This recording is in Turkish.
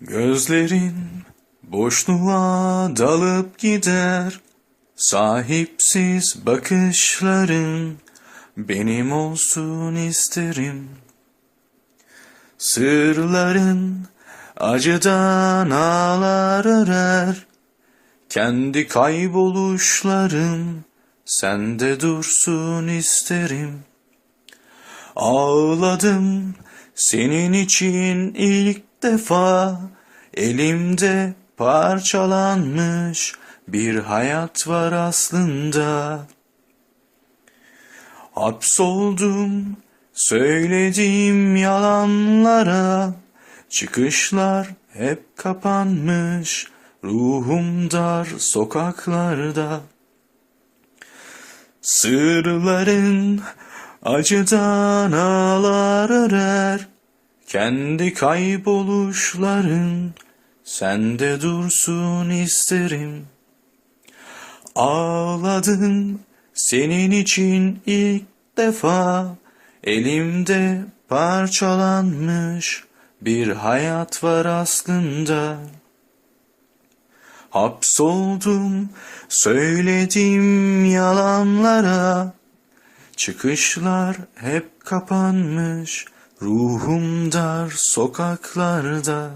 Gözlerin boşluğa dalıp gider. Sahipsiz bakışların benim olsun isterim. Sırların acıdan ağlar örer. Kendi kayboluşlarım sende dursun isterim. Ağladım senin için ilk defa elimde parçalanmış bir hayat var aslında. Hapsoldum söylediğim yalanlara çıkışlar hep kapanmış ruhum dar sokaklarda. Sırların acıdan ağlar örer. Kendi kayboluşların sende dursun isterim. Ağladım senin için ilk defa elimde parçalanmış bir hayat var aslında. Hapsoldum söylediğim yalanlara Çıkışlar hep kapanmış ruhum dar sokaklarda